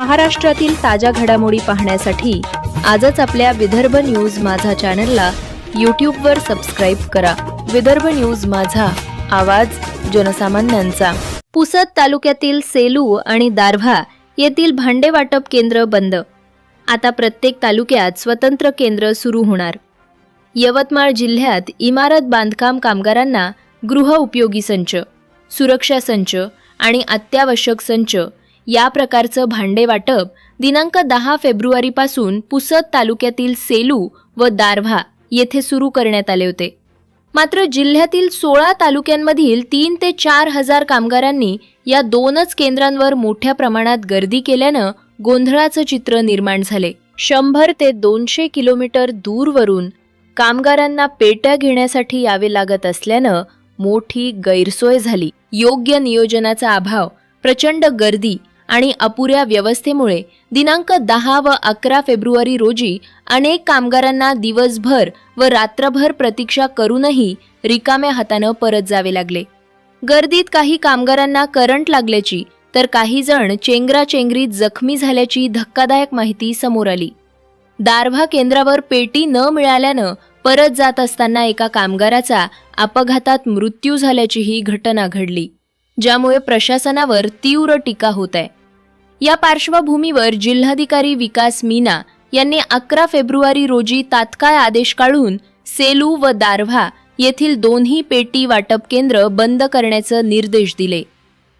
महाराष्ट्रातील ताज्या घडामोडी पाहण्यासाठी आजच आपल्या विदर्भ न्यूज माझा चॅनलला यूट्यूबवर सबस्क्राईब करा. विदर्भ न्यूज माझा आवाज जनसामान्यांचा. पुसद तालुक्यातील सेलू आणि दारव्हा येथील भांडे वाटप केंद्र बंद. आता प्रत्येक तालुक्यात स्वतंत्र केंद्र सुरू होणार. यवतमाळ जिल्ह्यात इमारत बांधकाम कामगारांना गृह उपयोगी संच सुरक्षा संच आणि अत्यावश्यक संच या प्रकारचं भांडे वाटप दिनांक दहा फेब्रुवारीपासून पुसद तालुक्यातील सेलू व दारव्हा येथे सुरू करण्यात आले होते. मात्र जिल्ह्यातील सोळा तालुक्यांमधील तीन ते चार हजार कामगारांनी या दोनच केंद्रांवर मोठ्या प्रमाणात गर्दी केल्यानं गोंधळाचं चित्र निर्माण झाले. शंभर ते दोनशे किलोमीटर दूरवरून कामगारांना पेट्या घेण्यासाठी यावे लागत असल्यानं मोठी गैरसोय झाली. योग्य नियोजनाचा अभाव प्रचंड गर्दी आणि अपुऱ्या व्यवस्थेमुळे दिनांक दहा व अकरा फेब्रुवारी रोजी अनेक कामगारांना दिवसभर व रात्रभर प्रतीक्षा करूनही रिकाम्या हातानं परत जावे लागले. गर्दीत काही कामगारांना करंट लागल्याची तर काही जण चेंगराचेंगरीत जखमी झाल्याची धक्कादायक माहिती समोर आली. दारव्हा केंद्रावर पेटी न मिळाल्यानं परत जात असताना एका कामगाराचा अपघातात मृत्यू झाल्याचीही घटना घडली ज्यामुळे प्रशासनावर तीव्र टीका होत आहे. या पार्श्वभूमीवर जिल्हाधिकारी विकास मीना यांनी अकरा फेब्रुवारी रोजी तात्काळ आदेश काढून सेलू व दारव्हा येथील दोन्ही पेटी वाटप केंद्र बंद करण्याचे निर्देश दिले.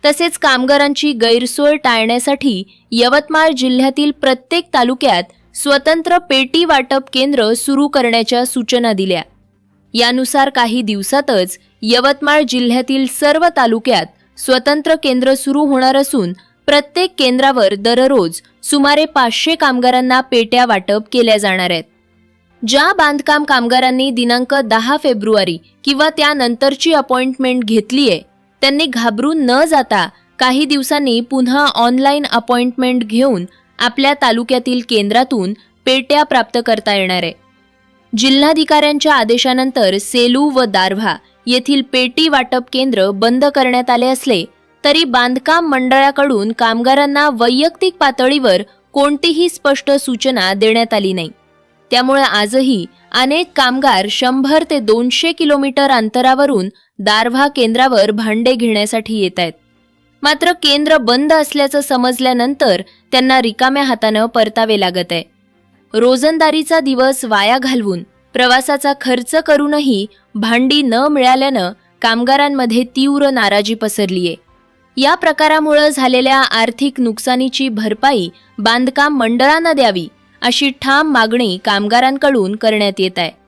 तसेच कामगारांची गैरसोय टाळण्यासाठी यवतमाळ जिल्ह्यातील प्रत्येक तालुक्यात स्वतंत्र पेटी वाटप केंद्र सुरू करण्याच्या सूचना दिल्या. यानुसार काही दिवसातच यवतमाळ जिल्ह्यातील सर्व तालुक्यात स्वतंत्र केंद्र सुरू होणार असून प्रत्येक केंद्रावर दररोज सुमारे पाचशे कामगारांना पेट्या वाटप केल्या जाणार आहेत. ज्या बांधकाम कामगारांनी दिनांक दहा फेब्रुवारी किंवा त्यानंतरची अपॉइंटमेंट घेतली आहे त्यांनी घाबरून न जाता काही दिवसांनी पुन्हा ऑनलाईन अपॉइंटमेंट घेऊन आपल्या तालुक्यातील केंद्रातून पेट्या प्राप्त करता येणार आहे. जिल्हाधिकाऱ्यांच्या आदेशानंतर सेलू व दारव्हा येथील पेटी वाटप केंद्र बंद करण्यात आले असले तरी बांधकाम मंडळाकडून कामगारांना वैयक्तिक पातळीवर कोणतीही स्पष्ट सूचना देण्यात आली नाही. त्यामुळे आजही अनेक कामगार शंभर ते दोनशे किलोमीटर अंतरावरून दारव्हा केंद्रावर भांडे घेण्यासाठी येत आहेत. मात्र केंद्र बंद असल्याचं समजल्यानंतर त्यांना रिकाम्या हातानं परतावे लागत आहे. रोजंदारीचा दिवस वाया घालवून प्रवासाचा खर्च करूनही भांडी न मिळाल्यानं कामगारांमध्ये तीव्र नाराजी पसरलीये. या प्रकारामुळं झालेल्या आर्थिक नुकसानीची भरपाई बांधकाम मंडळानं द्यावी अशी ठाम मागणी कामगारांकडून करण्यात येत आहे.